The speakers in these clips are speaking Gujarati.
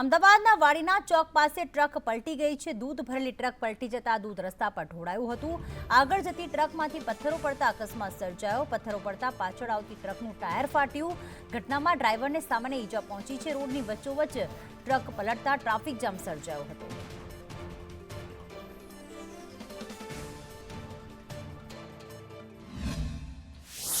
અમદાવાદના વાડીના ચોક પાસે ટ્રક પલટી ગઈ છે. દૂધ ભરેલી ટ્રક પલટી જતા દૂધ રસ્તા પર ઢોળાયું હતું. આગળ જતી ટ્રકમાંથી પથ્થરો પડતા અકસ્માત સર્જાયો. પથ્થરો પડતા પાછળ આવતી ટ્રકનું ટાયર ફાટ્યું. ઘટનામાં ડ્રાઈવરને સામાન્ય ઈજા પહોંચી છે. રોડની વચ્ચોવચ્ચ ટ્રક પલટતા ટ્રાફિક જામ સર્જાયો હતો.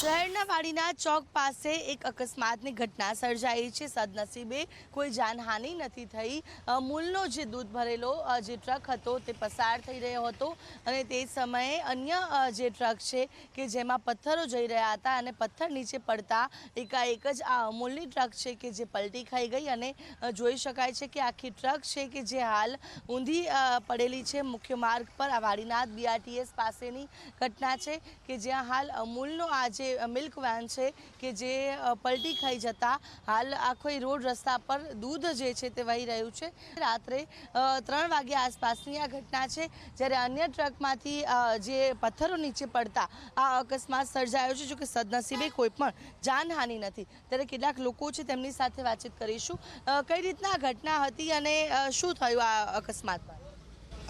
શહેરના વાડીના ચોક પાસે એક અકસ્માતની ઘટના સર્જાઈ છે. સદનસીબે કોઈ જાનહાનિ નથી થઈ. મૂલનો જે દૂધ ભરેલો જે ટ્રક હતો તે પસાર થઈ રહ્યો હતો અને તે સમયે અન્ય જે ટ્રક છે કે જેમાં પથ્થરો જઈ રહ્યા હતા અને પથ્થર નીચે પડતા એકાએક જ આ અમૂલની ટ્રક છે કે જે પલટી ખાઈ ગઈ અને જોઈ શકાય છે કે આખી ટ્રક છે કે જે હાલ ઊંધી પડેલી છે. મુખ્ય માર્ગ પર આ વાડીનાથ બીઆરટીએસ પાસેની ઘટના છે કે જ્યાં હાલ અમૂલનો આ જે મિલ્ક વેન છે કે જે પલટી ખાઈ જતા હાલ આખો રોડ રસ્તા પર દૂધ જે છે તે વહી રહ્યું છે. રાત્રે ત્રણ વાગ્યા આસપાસની આ ઘટના છે જ્યારે અન્ય ટ્રકમાંથી જે પથ્થરો નીચે પડતા આ અકસ્માત સર્જાયો છે જો કે સદનસીબે કોઈ પણ જાનહાનિ નથી. ત્યારે કેટલાક લોકો છે તેમની સાથે વાતચીત કરીશું. કઈ રીતના ઘટના હતી અને શું થયું આ અકસ્માતમાં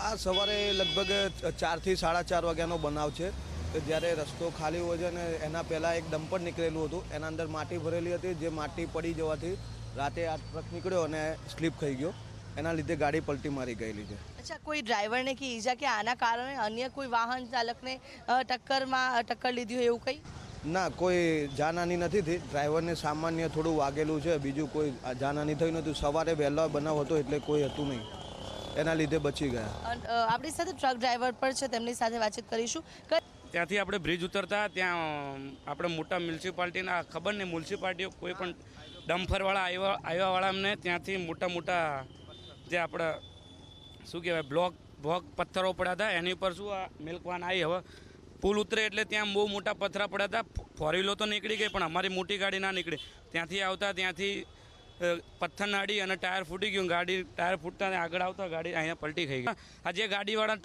આ સવારે લગભગ ચારથી સાડા ચાર વાગ્યાનો બનાવ છે. કે જ્યારે રસ્તો ખાલી હોય છે ને એના પહેલાં એક ડમ્પર નીકળેલું હતું એના અંદર માટી ભરેલી હતી જે માટી પડી જવાથી રાતે આ ટ્રક નીકળ્યો અને સ્લીપ થઈ ગયો. એના લીધે ગાડી પલટી મારી ગયેલી છે. અચ્છા કોઈ ડ્રાઈવરને કે ઈજા કે આના કારણે અન્ય કોઈ વાહન ચાલકને ટક્કરમાં ટક્કર લીધી હોય એવું કંઈ? ના કોઈ જાનહાની નથી થઈ. ડ્રાઈવરને સામાન્ય થોડું વાગેલું છે. બીજું કોઈ જાનહાની થઈ નહોતું. સવારે વહેલો બનાવ હતો એટલે કોઈ હતું નહીં. એના લીધે બચી ગયા. આપણી સાથે ટ્રક ડ્રાઈવર પણ છે. તેમની સાથે વાતચીત કરીશું. ત્યાંથી આપણે બ્રિજ ઉતરતા, ત્યાં આપણે મોટા મ્યુનિસિપાલિટીના ખબર નહીં, મ્યુનિસિપાલિટીઓ કોઈ પણ ડમ્ફરવાળા આવ્યા આવ્યાવાળા અમને ત્યાંથી મોટા મોટા જે આપણે, શું કહેવાય, બ્લોક બ્લોક પથ્થરો પડ્યા હતા, એની ઉપર શું આ મિલ્કવાન આવી હવે પુલ ઉતરે એટલે ત્યાં બહુ મોટા પથ્થરા પડ્યા હતા. ફોર વ્હીલો તો નીકળી ગઈ, પણ અમારી મોટી ગાડી ના નીકળી. ત્યાંથી આવતા, ત્યાંથી પથ્થર નાડી અને ટાયર ફૂટી ગયું. ગાડી ટાયર ફૂટતા આગળ આવતા ગાડી અહીંયા પલટી થઈ ગઈ. આ જે ગાડીવાળા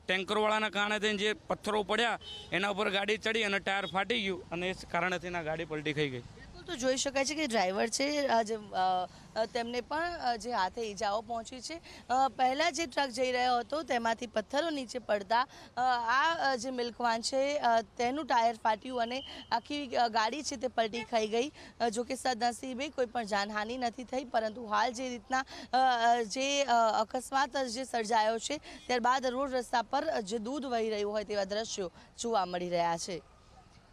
ટેન્કરવાળાના કારણે થઈને જે પથ્થરો પડ્યા, એના ઉપર ગાડી ચડી અને ટાયર ફાટી ગયું અને એ કારણેથી ના ગાડી પલટી થઈ ગઈ. તો જોઈ શકાય છે કે ડ્રાઈવર છે આજે તેમને પણ જે હાથે ઈજાઓ પહોંચી છે. પહેલાં જે ટ્રક જઈ રહ્યો હતો, તેમાંથી પથ્થરો નીચે પડતા આ જે મિલ્કવાન છે તેનું ટાયર ફાટ્યું અને આખી ગાડી છે તે પલટી ખાઈ ગઈ. જો કે સદનસીબે કોઈ પણ જાનહાનિ નથી થઈ, પરંતુ હાલ જે રીતના જે અકસ્માત જે સર્જાયો છે, ત્યારબાદ રોડ રસ્તા પર જે દૂધ વહી રહ્યું હોય તેવા દ્રશ્યો જોવા મળી રહ્યા છે.